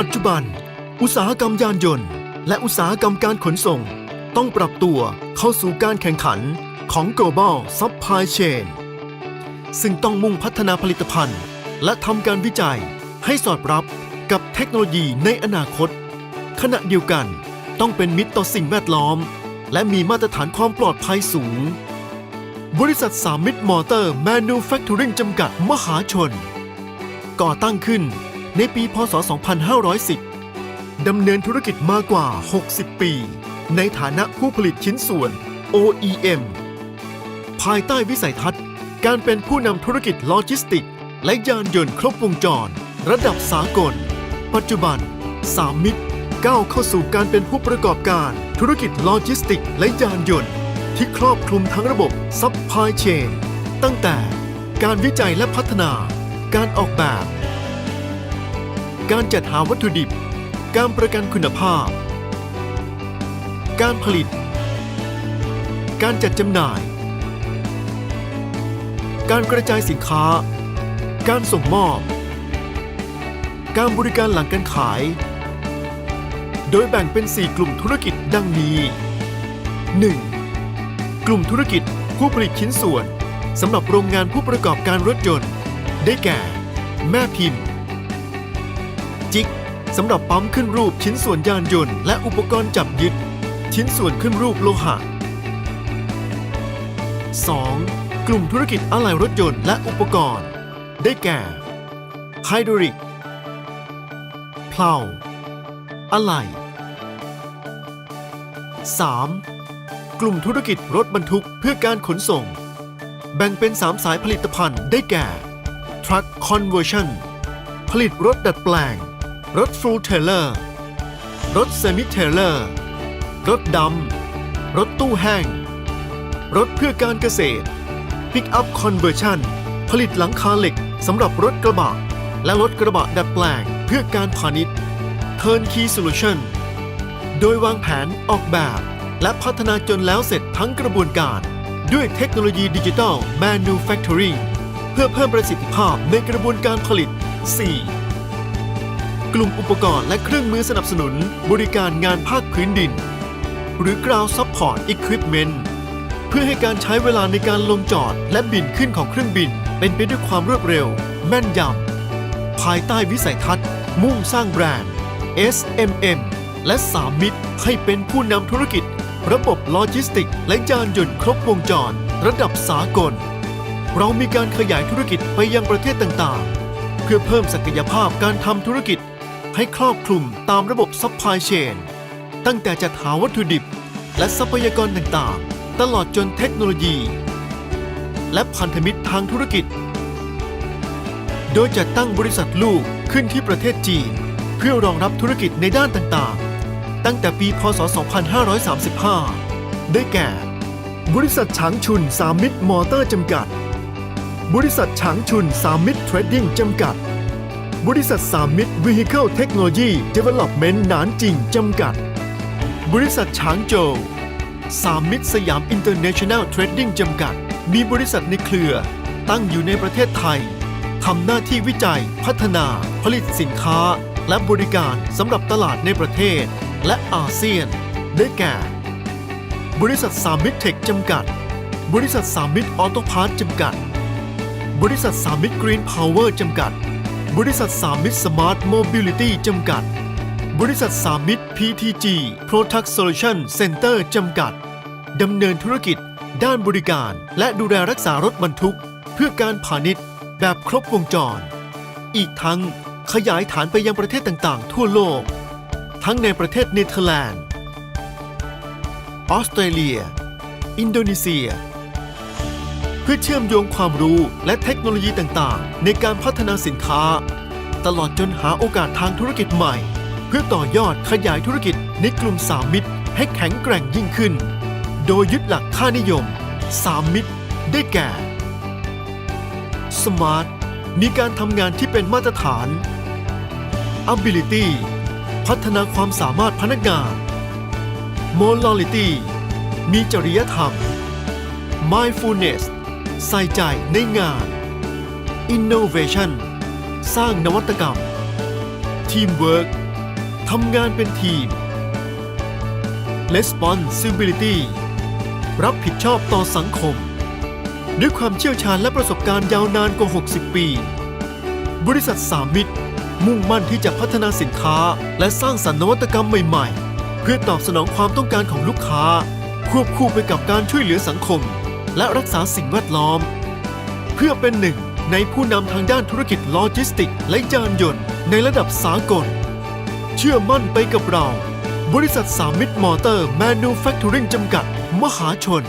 ปัจจุบัน อุตสาหกรรมยานยนต์ และอุตสาหกรรมการขนส่ง ต้องปรับตัวเข้าสู่การแข่งขันของ global supply chain ซึ่งต้องมุ่งพัฒนาผลิตภัณฑ์ และทำการวิจัยให้สอดรับกับเทคโนโลยีในอนาคต ขณะเดียวกันต้องเป็นมิตรต่อสิ่งแวดล้อม และมีมาตรฐานความปลอดภัยสูง บริษัทสามมิตรมอเตอร์แมนูแฟคเ r อริงจำกัดมหาชน ก่อตั้งขึ้น ในปีพศ 2510 ดำเนินธุรกิจมากว่า 60 ปี ในฐานะผู้ผลิตชิ้นส่วน OEM ภายใต้วิสัยทัศน์ การเป็นผู้นำธุรกิจโลจิสติก และยานยนต์ครบวงจร ระดับสากล ปัจจุบัน สามมิตรก้าวเข้าสู่การเป็นผู้ประกอบการธุรกิจโลจิสติก และยานยนต์ ที่ครอบคลุมทั้งระบบซัพพลายเชนตั้งแต่การวิจัยและพัฒนา การออกแบบ การจัดหาวัตถุดิบ การประกันคุณภาพ การผลิต การจัดจำหน่าย การกระจายสินค้า การส่งมอบ การบริการหลังการขาย โดยแบ่งเป็น 4 กลุ่มธุรกิจดังนี้ 1. กลุ่มธุรกิจผู้ผลิตชิ้นส่วนสำหรับโรงงานผู้ประกอบการรถยนต์ ได้แก่ แม่พิมพ์ สำหรับปั๊มขึ้นรูปชิ้นส่วนยานยนต์และอุปกรณ์จับยึด ชิ้นส่วนขึ้นรูปโลหะ 2. กลุ่มธุรกิจอะไหล่รถยนต์และอุปกรณ์ ได้แก่ไฮดรอลิกเพลาอะไหล่ 3. กลุ่มธุรกิจรถบรรทุกเพื่อการขนส่ง แบ่งเป็น 3 สายผลิตภัณฑ์ได้แก่ Truck Conversion ผลิตรถดัดแปลง รถ Full Trailer รถ Semi Trailer รถดำ รถตู้แห้ง รถเพื่อการเกษตร Pick-up Conversion ผลิตหลังคาเหล็กสำหรับรถกระบะ และรถกระบะดัดแปลงเพื่อการพาณิชย์ Turnkey Solution โดยวางแผนออกแบบ และพัฒนาจนแล้วเสร็จทั้งกระบวนการ ด้วยเทคโนโลยีดิจิทัล Manufacturing เพื่อเพิ่มประสิทธิภาพในกระบวนการผลิต 4. กลุ่มอุปกรณ์และเครื่องมือสนับสนุนบริการงานภาคพื้นดิน หรือ Ground Support Equipment เพื่อให้การใช้เวลาในการลงจอดและบินขึ้นของเครื่องบิน เป็นไปด้วยความรวดเร็ว แม่นยำ ภายใต้วิสัยทัศน์ มุ่งสร้างแบรนด์ SMM และสามมิตร ให้เป็นผู้นำธุรกิจ ระบบโลจิสติก และยานยนต์ครบวงจร ระดับสากล เรามีการขยายธุรกิจไปยังประเทศต่างๆ เพื่อเพิ่มศักยภาพการทำธุรกิจ ให้ครอบคลุมตามระบบซัพพลายเชนตั้งแต่จัดหาวัตถุดิบ และทรัพยากรต่างๆ ตลอดจนเทคโนโลยี และพันธมิตรทางธุรกิจ โดยจัดตั้งบริษัทลูกขึ้นที่ประเทศจีน เพื่อรองรับธุรกิจในด้านต่างๆ ตั้งแต่ปีพศ 2535 ได้แก่ บริษัทฉางชุนสามมิตรมอเตอร์จำกัด บริษัทฉางชุนสามมิตรเทรดดิ้งจำกัด บริษัทสามมิตร Vehicle Technology Development หนานจริง จำกัด บริษัทฉางโจวสามมิตรสยามอินเตอร์เนชั่นแนลเทรดดิ้งจำกัด มีบริษัทในเครือ ตั้งอยู่ในประเทศไทย ทำหน้าที่วิจัย พัฒนา ผลิตสินค้า และบริการสำหรับตลาดในประเทศ และอาเซียน ได้แก่ บริษัทสามมิตรเทคจำกัด บริษัทสามมิตรออโตพาร์ทจำกัด บริษัทสามมิตรกรีนพาวเวอร์จำกัด บริษัทสามมิตรสมาร์ทโมบิลิตี้จำกัด บริษัทสามมิตร PTG Product Solution Center จำกัด ดำเนินธุรกิจ ด้านบริการ และดูแลรักษารถบรรทุก เพื่อการพาณิชย์ แบบครบวงจร อีกทั้งขยายฐานไปยังประเทศต่างๆ ทั่วโลก ทั้งในประเทศเนเธอร์แลนด์ ออสเตรเลีย อินโดนีเซีย เพื่อเชื่อมโยงความรู้และเทคโนโลยีต่างๆ ในการพัฒนาสินค้า ตลอดจนหาโอกาสทางธุรกิจใหม่ เพื่อต่อยอดขยายธุรกิจในกลุ่มสามมิตร ให้แข็งแกร่งยิ่งขึ้น โดยยึดหลักค่านิยมสามมิตร ได้แก่ Smart มีการทำงานที่เป็นมาตรฐาน Ability พัฒนาความสามารถพนักงาน Morality มีจริยธรรม Mindfulness ใส่ใจในงาน Innovation สร้างนวัตกรรม Teamwork ทำงานเป็นทีม Responsibility รับผิดชอบต่อสังคม ด้วยความเชี่ยวชาญและประสบการณ์ยาวนานกว่า 60 ปี บริษัทสามมิตร มุ่งมั่นที่จะพัฒนาสินค้า และสร้างสรรค์นวัตกรรมใหม่ ๆ เพื่อตอบสนองความต้องการของลูกค้า ควบคู่ไปกับการช่วยเหลือสังคม และรักษาสิ่งแวดล้อม เพื่อเป็นหนึ่งในผู้นำทางด้านธุรกิจโลจิสติกและยานยนต์ในระดับสากล เชื่อมั่นไปกับเรา บริษัทสามิตรมอเตอร์แมนูแฟคเจอริงจำกัด มหาชน